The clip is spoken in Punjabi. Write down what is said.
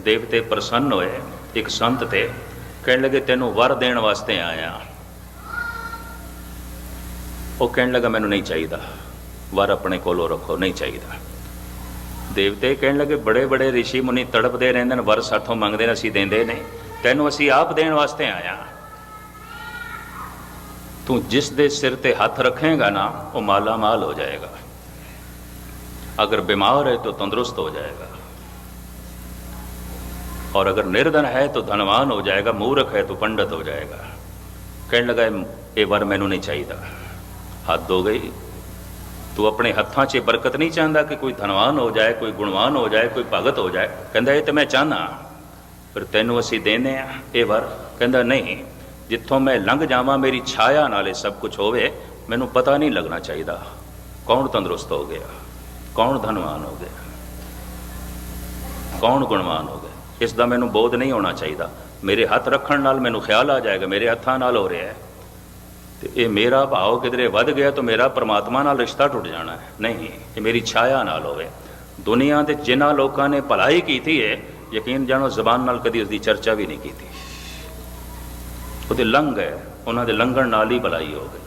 ਦੇਵਤੇ ਪ੍ਰਸੰਨ ਹੋਏ, ਇੱਕ ਸੰਤ ਤੇ, ਕਹਿਣ ਲੱਗੇ, ਤੈਨੂੰ ਵਰ ਦੇਣ ਵਾਸਤੇ ਆਇਆ ਉਹ ਕਹਿਣ ਲੱਗਾ, ਮੈਨੂੰ ਨਹੀਂ ਚਾਹੀਦਾ। ਵਰ ਆਪਣੇ ਕੋਲੋਂ ਰੱਖੋ, ਨਹੀਂ ਚਾਹੀਦਾ। ਦੇਵਤੇ ਕਹਿਣ ਲੱਗੇ, ਬੜੇ ਬੜੇ ઋષਿ ਮੁਨੀ ਤੜਪਦੇ ਰਹਿੰਦੇ ਨੇ, ਵਰ ਸਾਥੋਂ ਮੰਗਦੇ ਨੇ, ਅਸੀਂ ਦਿੰਦੇ ਨਹੀਂ। ਤੈਨੂੰ ਅਸੀਂ ਆਪ ਦੇਣ ਵਾਸਤੇ ਆਇਆ ਤੂੰ ਜਿਸ ਦੇ ਸਿਰ ਤੇ ਹੱਥ ਰੱਖੇਗਾ ਨਾ, ਉਹ ਮਾਲਾ ਮਾਲ ਹੋ ਜਾਏਗਾ। ਅਗਰ ਬਿਮਾਰ ਹੈ, ਤਾਂ ਤੰਦਰੁਸਤ ਹੋ ਜਾਏਗਾ। और अगर निर्धन है तो धनवान हो जाएगा मूर्ख है तो पंडित हो जाएगा कहने लगा ये वर मैनू नहीं चाहिए हद हो गई ਤੂੰ ਆਪਣੇ ਹੱਥਾਂ 'ਚ ਬਰਕਤ ਨਹੀਂ ਚਾਹੁੰਦਾ ਕਿ ਕੋਈ ਧਨਵਾਨ ਹੋ ਜਾਏ ਕੋਈ ਗੁਣਵਾਨ ਹੋ ਜਾਏ ਕੋਈ ਭਗਤ ਹੋ ਜਾਏ ਕਹਿੰਦਾ ਇਹ ਤੇ ਮੈਂ ਚਾਹਨਾ ਪਰ ਤੈਨੂੰ ਅਸੀਂ ਦੇਨੇ ਆ ਇਹ ਵਰ ਕਹਿੰਦਾ ਨਹੀਂ ਜਿੱਥੋਂ ਮੈਂ ਲੰਘ ਜਾਵਾਂ ਮੇਰੀ ਛਾਇਆ ਨਾਲੇ ਸਭ ਕੁਝ ਹੋਵੇ ਮੈਨੂੰ ਪਤਾ ਨਹੀਂ ਲੱਗਣਾ ਚਾਹੀਦਾ ਕੌਣ ਤੰਦਰੁਸਤ ਹੋ ਗਿਆ ਕੌਣ ਧਨਵਾਨ ਹੋ ਗਿਆ ਕੌਣ ਗੁਣਵਾਨ ਹੋ ਗਿਆ ਇਸ ਦਾ ਮੈਨੂੰ ਬੋਧ ਨਹੀਂ ਹੋਣਾ ਚਾਹੀਦਾ। ਮੇਰੇ ਹੱਥ ਰੱਖਣ ਨਾਲ ਮੈਨੂੰ ਖਿਆਲ ਆ ਜਾਏਗਾ, ਮੇਰੇ ਹੱਥਾਂ ਨਾਲ ਹੋ ਰਿਹਾ ਹੈ। ਤੇ ਇਹ ਮੇਰਾ ਭਾਵ ਕਿਧਰੇ ਵੱਧ ਗਿਆ ਤਾਂ ਮੇਰਾ ਪਰਮਾਤਮਾ ਨਾਲ ਰਿਸ਼ਤਾ ਟੁੱਟ ਜਾਣਾ ਹੈ। ਨਹੀਂ, ਇਹ ਮੇਰੀ ਛਾਇਆ ਨਾਲ ਹੋਵੇ। ਦੁਨੀਆ ਦੇ ਜਿਨ੍ਹਾਂ ਲੋਕਾਂ ਨੇ ਭਲਾਈ ਕੀਤੀ ਹੈ, ਯਕੀਨ ਜਾਣੋ ਜ਼ਬਾਨ ਨਾਲ ਕਦੀ ਉਸ ਦੀ ਚਰਚਾ ਵੀ ਨਹੀਂ ਕੀਤੀ। ਉਹਦੇ ਲੰਘ ਹੈ ਉਹਨਾਂ ਦੇ ਲੰਘਣ ਨਾਲ ਹੀ ਭਲਾਈ ਹੋ ਗਈ।